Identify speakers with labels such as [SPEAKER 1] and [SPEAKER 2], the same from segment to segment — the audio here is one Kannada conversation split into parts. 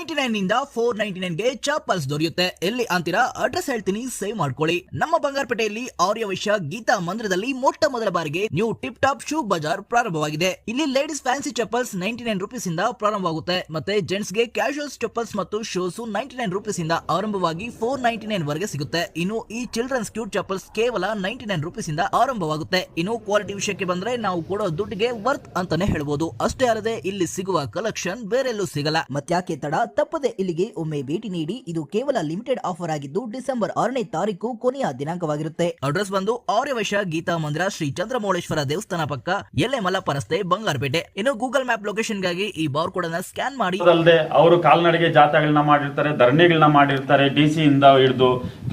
[SPEAKER 1] ನೈಂಟಿ ನೈನ್ನಿಂದ ಫೋರ್ ನೈಂಟಿ ನೈನ್ಗೆ ಚಪ್ಪಲ್ಸ್ ದೊರೆಯುತ್ತೆ. ಎಲ್ಲಿ ಅಂತೀರಾ? ಅಡ್ರೆಸ್ ಹೇಳ್ತೀನಿ ಸೇವ್ ಮಾಡ್ಕೊಳ್ಳಿ. ನಮ್ಮ ಬಂಗಾರಪೇಟೆಯಲ್ಲಿ ಆರ್ಯ ವೈಶ್ಯ ಗೀತಾ ಮಂದಿರದಲ್ಲಿ ಮೊಟ್ಟ ಮೊದಲ ಬಾರಿಗೆ new tip top shoe Bazaar ಪ್ರಾರಂಭವಾಗಿದೆ. ಇಲ್ಲಿ ladies fancy chappals ninety nine rupees ಇಂದ ಪ್ರಾರಂಭವಾಗುತ್ತೆ. ಮತ್ತೆ ಜೆಂಟ್ಸ್ಗೆ ಕ್ಯಾಶುಯಲ್ ಚಪ್ಪಲ್ಸ್ ಮತ್ತು ಶೂಸ್ ನೈಂಟಿ ನೈನ್ ರುಪೀಸ್ ಇಂದ ಆರಂಭವಾಗಿ ಫೋರ್ ನೈಂಟಿ ನೈನ್ ವರೆಗೆ ಸಿಗುತ್ತೆ. ಇನ್ನು ಈ ಚಿಲ್ಡ್ರನ್ಸ್ ಕ್ಯೂಟ್ ಚಪ್ಪಲ್ಸ್ ಕೇವಲ ನೈಂಟಿ ನೈನ್ ರುಪೀಸ್ ಇಂದ ಆರಂಭವಾಗುತ್ತೆ. ಇನ್ನು ಕ್ವಾಲಿಟಿ ವಿಷಯಕ್ಕೆ ಬಂದ್ರೆ ನಾವು ಕೊಡೋ ದುಡ್ಡಿಗೆ ವರ್ತ್ ಅಂತಾನೆ ಹೇಳ್ಬೋದು. ಅಷ್ಟೇ ಅಲ್ಲದೆ ಇಲ್ಲಿ ಸಿಗುವ ಕಲೆಕ್ಷನ್ ಬೇರೆಲ್ಲೂ ಸಿಗಲ್ಲ.
[SPEAKER 2] ಮತ್ಯಾಕೆ ತಡ? ತಪ್ಪದೆ ಇಲ್ಲಿಗೆ ಒಮ್ಮೆ ಭೇಟಿ ನೀಡಿ ಇದು ಕೇವಲ ಲಿಮಿಟೆಡ್ ಆಫರ್ ಆಗಿದ್ದು ಡಿಸೆಂಬರ್ ಆರನೇ ತಾರೀಕು ಕೊನೆಯ ದಿನಾಂಕವಾಗಿರುತ್ತೆ.
[SPEAKER 1] ಅಡ್ರೆಸ್ ಬಂದು ಆರ್ಯವಶ ಗೀತಾ ಮಂದಿರ ಶ್ರೀ ಚಂದ್ರಮೌಳೇಶ್ವರ ದೇವಸ್ಥಾನ ಪಕ್ಕ ಎಲ್ಲೆ ಮಲ್ಲಪ್ಪ ರಸ್ತೆ ಬಂಗಾರಪೇಟೆ. ಇನ್ನು ಗೂಗಲ್ ಮ್ಯಾಪ್ ಲೊಕೇಶನ್ಗಾಗಿ ಈ ಬಾರ್ ಕೋಡ್ ಅನ್ನ ಸ್ಕ್ಯಾನ್ ಮಾಡಿ.
[SPEAKER 3] ಅಲ್ಲದೆ ಅವರು ಕಾಲ್ನಡಿಗೆ ಜಾಥಾಗಳನ್ನ ಮಾಡಿರ್ತಾರೆ ಧರಣಿಗಳನ್ನ ಮಾಡಿರ್ತಾರೆ ಡಿ ಸಿ ಇಂದ ಹಿಡಿದು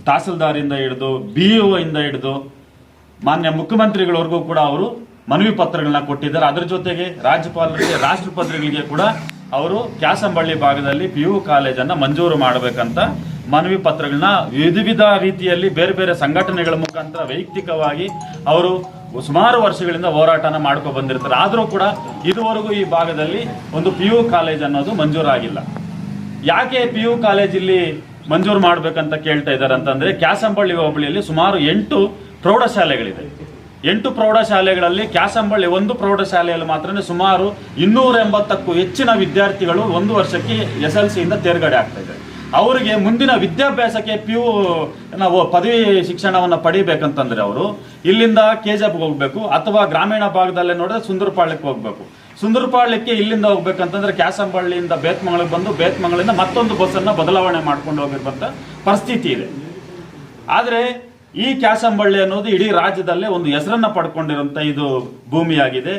[SPEAKER 3] ತಹಸೀಲ್ದಾರ್ ಇಂದ ಹಿಡಿದು ಬಿಇಒ ಇಂದ ಹಿಡಿದು ಮಾನ್ಯ ಮುಖ್ಯಮಂತ್ರಿಗಳವರೆಗೂ ಕೂಡ ಅವರು ಮನವಿ ಪತ್ರಗಳನ್ನ ಕೊಟ್ಟಿದ್ದಾರೆ. ಅದರ ಜೊತೆಗೆ ರಾಜ್ಯಪಾಲರಿಗೆ ರಾಷ್ಟ್ರಪತಿಗಳಿಗೆ ಕೂಡ ಅವರು ಕ್ಯಾಸಂಬಳ್ಳಿ ಭಾಗದಲ್ಲಿ ಪಿ ಯು ಕಾಲೇಜನ್ನ ಮಂಜೂರು ಮಾಡಬೇಕಂತ ಮನವಿ ಪತ್ರಗಳನ್ನ ವಿಧ ವಿಧ ರೀತಿಯಲ್ಲಿ ಬೇರೆ ಬೇರೆ ಸಂಘಟನೆಗಳ ಮುಖಾಂತರ ವೈಯಕ್ತಿಕವಾಗಿ ಅವರು ಸುಮಾರು ವರ್ಷಗಳಿಂದ ಹೋರಾಟನ ಮಾಡ್ಕೊ ಬಂದಿರ್ತಾರೆ. ಆದರೂ ಕೂಡ ಇದುವರೆಗೂ ಈ ಭಾಗದಲ್ಲಿ ಒಂದು ಪಿ ಯು ಕಾಲೇಜ್ ಅನ್ನೋದು ಮಂಜೂರಾಗಿಲ್ಲ. ಯಾಕೆ ಪಿ ಯು ಕಾಲೇಜ್ ಇಲ್ಲಿ ಮಂಜೂರು ಮಾಡಬೇಕಂತ ಕೇಳ್ತಾ ಇದ್ದಾರೆ ಅಂತಂದ್ರೆ, ಕ್ಯಾಸಂಬಳ್ಳಿ ಹೋಬಳಿಯಲ್ಲಿ ಸುಮಾರು ಎಂಟು ಪ್ರೌಢಶಾಲೆಗಳಿದೆ. ಎಂಟು ಪ್ರೌಢಶಾಲೆಗಳಲ್ಲಿ ಕ್ಯಾಸಂಬಳ್ಳಿ ಒಂದು ಪ್ರೌಢಶಾಲೆಯಲ್ಲಿ ಮಾತ್ರ ಸುಮಾರು ಇನ್ನೂರ ಎಂಬತ್ತಕ್ಕೂ ಹೆಚ್ಚಿನ ವಿದ್ಯಾರ್ಥಿಗಳು ಒಂದು ವರ್ಷಕ್ಕೆ ಎಸ್ ಎಲ್ ಸಿಯಿಂದ ತೇರ್ಗಡೆ ಆಗ್ತಾ ಇದೆ ಅವರಿಗೆ ಮುಂದಿನ ವಿದ್ಯಾಭ್ಯಾಸಕ್ಕೆ ಪಿ ಯು ನಾವು ಪದವಿ ಶಿಕ್ಷಣವನ್ನು ಪಡಿಬೇಕಂತಂದ್ರೆ ಅವರು, ಇಲ್ಲಿಂದ ಕೆ ಜಿ ಹೋಗ್ಬೇಕು, ಅಥವಾ ಗ್ರಾಮೀಣ ಭಾಗದಲ್ಲೇ ನೋಡಿದ್ರೆ ಸುಂದರಪಾಳ್ಯಕ್ಕೆ ಹೋಗ್ಬೇಕು. ಸುಂದರಪಾಳ್ಯಕ್ಕೆ ಇಲ್ಲಿಂದ ಹೋಗ್ಬೇಕಂತಂದ್ರೆ ಕ್ಯಾಸಂಬಳ್ಳಿಯಿಂದ ಬೇತ್ಮಂಗಳಿಗೆ ಬಂದು ಬೇತ್ಮಂಗಳಿಂದ ಮತ್ತೊಂದು ಬಸ್ಸನ್ನು ಬದಲಾವಣೆ ಮಾಡ್ಕೊಂಡು ಹೋಗಿರುವಂತ ಪರಿಸ್ಥಿತಿ ಇದೆ. ಆದರೆ ಈ ಕ್ಯಾಸಂಬಳ್ಳಿ ಅನ್ನೋದು ಇಡೀ ರಾಜ್ಯದಲ್ಲೇ ಒಂದು ಹೆಸರನ್ನ ಪಡ್ಕೊಂಡಿರುವಂತ ಇದು ಭೂಮಿಯಾಗಿದೆ.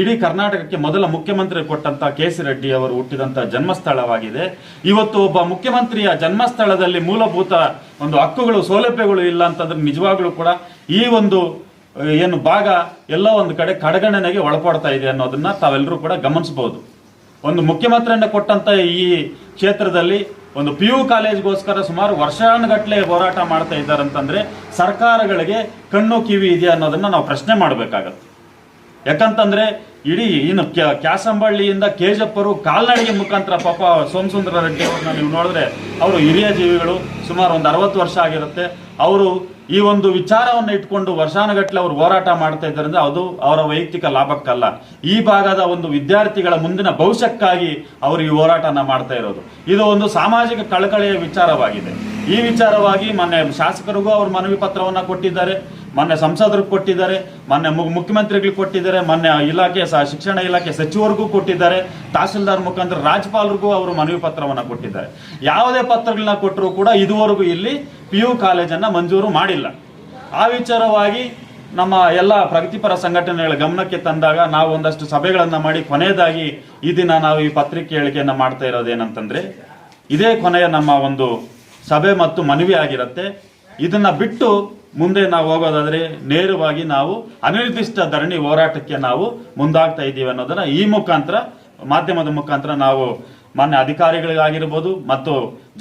[SPEAKER 3] ಇಡೀ ಕರ್ನಾಟಕಕ್ಕೆ ಮೊದಲ ಮುಖ್ಯಮಂತ್ರಿ ಕೊಟ್ಟಂತ ಕೆ ಸಿ ರೆಡ್ಡಿ ಅವರು ಹುಟ್ಟಿದಂತ ಜನ್ಮಸ್ಥಳವಾಗಿದೆ. ಇವತ್ತು ಒಬ್ಬ ಮುಖ್ಯಮಂತ್ರಿಯ ಜನ್ಮಸ್ಥಳದಲ್ಲಿ ಮೂಲಭೂತ ಒಂದು ಹಕ್ಕುಗಳು, ಸೌಲಭ್ಯಗಳು ಇಲ್ಲ ಅಂತಂದ್ರೆ ನಿಜವಾಗ್ಲೂ ಕೂಡ ಈ ಒಂದು ಏನು ಭಾಗ ಎಲ್ಲ ಒಂದು ಕಡೆ ಕಡೆಗಣನೆಗೆ ಒಳಪಡ್ತಾ ಇದೆ ಅನ್ನೋದನ್ನ ತಾವೆಲ್ಲರೂ ಕೂಡ ಗಮನಿಸಬಹುದು ಒಂದು ಮುಖ್ಯಮಂತ್ರಿಯನ್ನ ಕೊಟ್ಟಂತ ಈ ಕ್ಷೇತ್ರದಲ್ಲಿ ಒಂದು ಪಿ ಯು ಕಾಲೇಜ್ಗೋಸ್ಕರ ಸುಮಾರು ವರ್ಷಾನುಗಟ್ಲೆ ಹೋರಾಟ ಮಾಡ್ತಾ ಇದ್ದಾರೆ ಅಂತಂದ್ರೆ ಸರ್ಕಾರಗಳಿಗೆ ಕಣ್ಣು ಕಿವಿ ಇದೆಯಾ ಅನ್ನೋದನ್ನ ನಾವು ಪ್ರಶ್ನೆ ಮಾಡಬೇಕಾಗತ್ತೆ. ಯಾಕಂತಂದ್ರೆ ಇಡೀ ಇನ್ನು ಕ್ಯಾ- ಕ್ಯಾಸಂಬಳ್ಳಿಯಿಂದ ಕೆಜಪ್ಪರು ಕಾಲ್ನಡಿಗೆ ಮುಖಾಂತರ ಪಾಪ ಸೋಮಸುಂದರ ರೆಡ್ಡಿ ಅವ್ರನ್ನ ನೀವು ನೋಡಿದ್ರೆ ಅವರು ಹಿರಿಯ ಜೀವಿಗಳು ಸುಮಾರು ಒಂದು ಅರವತ್ತು ವರ್ಷ ಆಗಿರುತ್ತೆ. ಅವರು ಈ ಒಂದು ವಿಚಾರವನ್ನು ಇಟ್ಕೊಂಡು ವರ್ಷಾನುಗಟ್ಟಲೆ ಅವರು ಹೋರಾಟ ಮಾಡ್ತಾ ಇದ್ದರಿಂದ ಅದು ಅವರ ವೈಯಕ್ತಿಕ ಲಾಭಕ್ಕಲ್ಲ. ಈ ಭಾಗದ ಒಂದು ವಿದ್ಯಾರ್ಥಿಗಳ ಮುಂದಿನ ಭವಿಷ್ಯಕ್ಕಾಗಿ ಅವರು ಈ ಹೋರಾಟನ ಮಾಡ್ತಾ ಇರೋದು. ಇದು ಒಂದು ಸಾಮಾಜಿಕ ಕಳಕಳಿಯ ವಿಚಾರವಾಗಿದೆ. ಈ ವಿಚಾರವಾಗಿ ಮೊನ್ನೆ ಶಾಸಕರಿಗೂ ಅವರು ಮನವಿ ಪತ್ರವನ್ನು ಕೊಟ್ಟಿದ್ದಾರೆ. ಮೊನ್ನೆ ಸಂಸದರು ಕೊಟ್ಟಿದ್ದಾರೆ, ಮೊನ್ನೆ ಮುಖ್ಯಮಂತ್ರಿಗಳಿಗೆ ಮುಖ್ಯಮಂತ್ರಿಗಳು ಕೊಟ್ಟಿದ್ದಾರೆ, ಮೊನ್ನೆ ಇಲಾಖೆ ಶಿಕ್ಷಣ ಇಲಾಖೆ ಸಚಿವರಿಗೂ ಕೊಟ್ಟಿದ್ದಾರೆ, ತಹಸೀಲ್ದಾರ್ ಮುಖಾಂತರ ರಾಜ್ಯಪಾಲರಿಗೂ ಅವರು ಮನವಿ ಪತ್ರವನ್ನು ಕೊಟ್ಟಿದ್ದಾರೆ. ಯಾವುದೇ ಪತ್ರಗಳನ್ನ ಕೊಟ್ಟರೂ ಕೂಡ ಇದುವರೆಗೂ ಇಲ್ಲಿ ಪಿ ಯು ಕಾಲೇಜನ್ನು ಮಂಜೂರು ಮಾಡಿಲ್ಲ. ಆ ವಿಚಾರವಾಗಿ ನಮ್ಮ ಎಲ್ಲ ಪ್ರಗತಿಪರ ಸಂಘಟನೆಗಳ ಗಮನಕ್ಕೆ ತಂದಾಗ ನಾವು ಒಂದಷ್ಟು ಸಭೆಗಳನ್ನು ಮಾಡಿ ಕೊನೆಯದಾಗಿ ಈ ದಿನ ನಾವು ಈ ಪತ್ರಿಕೆ ಹೇಳಿಕೆಯನ್ನು ಮಾಡ್ತಾ ಇರೋದೇನಂತಂದ್ರೆ, ಇದೇ ಕೊನೆಯ ನಮ್ಮ ಒಂದು ಸಭೆ ಮತ್ತು ಮನವಿ ಆಗಿರುತ್ತೆ. ಇದನ್ನ ಬಿಟ್ಟು ಮುಂದೆ ನಾವು ಹೋಗೋದಾದ್ರೆ ನೇರವಾಗಿ ನಾವು ಅನಿರ್ದಿಷ್ಟ ಧರಣಿ ಹೋರಾಟಕ್ಕೆ ನಾವು ಮುಂದಾಗ್ತಾ ಇದ್ದೀವಿ ಅನ್ನೋದನ್ನ ಈ ಮುಖಾಂತರ, ಮಾಧ್ಯಮದ ಮುಖಾಂತರ ನಾವು ಮಾನ್ಯ ಅಧಿಕಾರಿಗಳಿಗಾಗಿರ್ಬೋದು ಮತ್ತು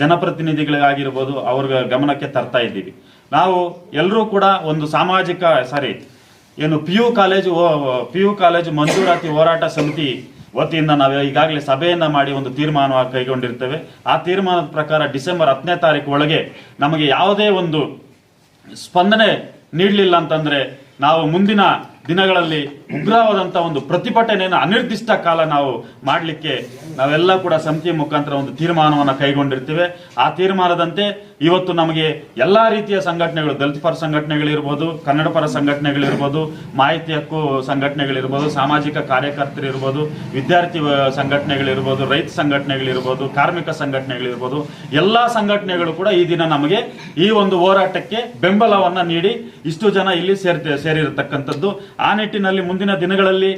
[SPEAKER 3] ಜನಪ್ರತಿನಿಧಿಗಳಿಗಾಗಿರ್ಬೋದು ಅವ್ರ ಗಮನಕ್ಕೆ ತರ್ತಾ ಇದ್ದೀವಿ. ನಾವು ಎಲ್ಲರೂ ಕೂಡ ಒಂದು ಸಾಮಾಜಿಕ ಸಾರಿ ಏನು P U college P U college ಮಂಜೂರಾತಿ ಹೋರಾಟ ಸಮಿತಿ ವತಿಯಿಂದ ನಾವು ಈಗಾಗಲೇ ಸಭೆಯನ್ನು ಮಾಡಿ ಒಂದು ತೀರ್ಮಾನ ಕೈಗೊಂಡಿರ್ತೇವೆ. ಆ ತೀರ್ಮಾನದ ಪ್ರಕಾರ ಡಿಸೆಂಬರ್ ಹತ್ತನೇ ತಾರೀಕು ಒಳಗೆ ನಮಗೆ ಯಾವುದೇ ಒಂದು ಸ್ಪಂದನೆ ನೀಡಲಿಲ್ಲ ಅಂತಂದ್ರೆ ನಾವು ಮುಂದಿನ ದಿನಗಳಲ್ಲಿ ಉಗ್ರವಾದಂತ ಒಂದು ಪ್ರತಿಭಟನೆಯನ್ನು ಅನಿರ್ದಿಷ್ಟ ಕಾಲ ನಾವು ಮಾಡಲಿಕ್ಕೆ ನಾವೆಲ್ಲ ಕೂಡ ಸಮಿತಿ ಮುಖಾಂತರ ಒಂದು ತೀರ್ಮಾನವನ್ನು ಕೈಗೊಂಡಿರ್ತೇವೆ. ಆ ತೀರ್ಮಾನದಂತೆ ಇವತ್ತು ನಮಗೆ ಎಲ್ಲ ರೀತಿಯ ಸಂಘಟನೆಗಳು, ದಲಿತ ಪರ ಸಂಘಟನೆಗಳಿರ್ಬೋದು, ಕನ್ನಡ ಪರ ಸಂಘಟನೆಗಳಿರ್ಬೋದು, ಮಾಹಿತಿ ಹಕ್ಕು ಸಂಘಟನೆಗಳಿರ್ಬೋದು, ಸಾಮಾಜಿಕ ಕಾರ್ಯಕರ್ತರಿರ್ಬೋದು ವಿದ್ಯಾರ್ಥಿ ಸಂಘಟನೆಗಳಿರ್ಬೋದು, ರೈತ ಸಂಘಟನೆಗಳಿರ್ಬೋದು, ಕಾರ್ಮಿಕ ಸಂಘಟನೆಗಳಿರ್ಬೋದು, ಎಲ್ಲ ಸಂಘಟನೆಗಳು ಕೂಡ ಈ ದಿನ ನಮಗೆ ಈ ಒಂದು ಹೋರಾಟಕ್ಕೆ ಬೆಂಬಲವನ್ನು ನೀಡಿ ಇಷ್ಟು ಜನ ಇಲ್ಲಿ ಸೇರ್ತಿ, ಸೇರಿರತಕ್ಕಂಥದ್ದು. ಆ ನಿಟ್ಟಿನಲ್ಲಿ ಮುಂದಿನ ದಿನಗಳಲ್ಲಿ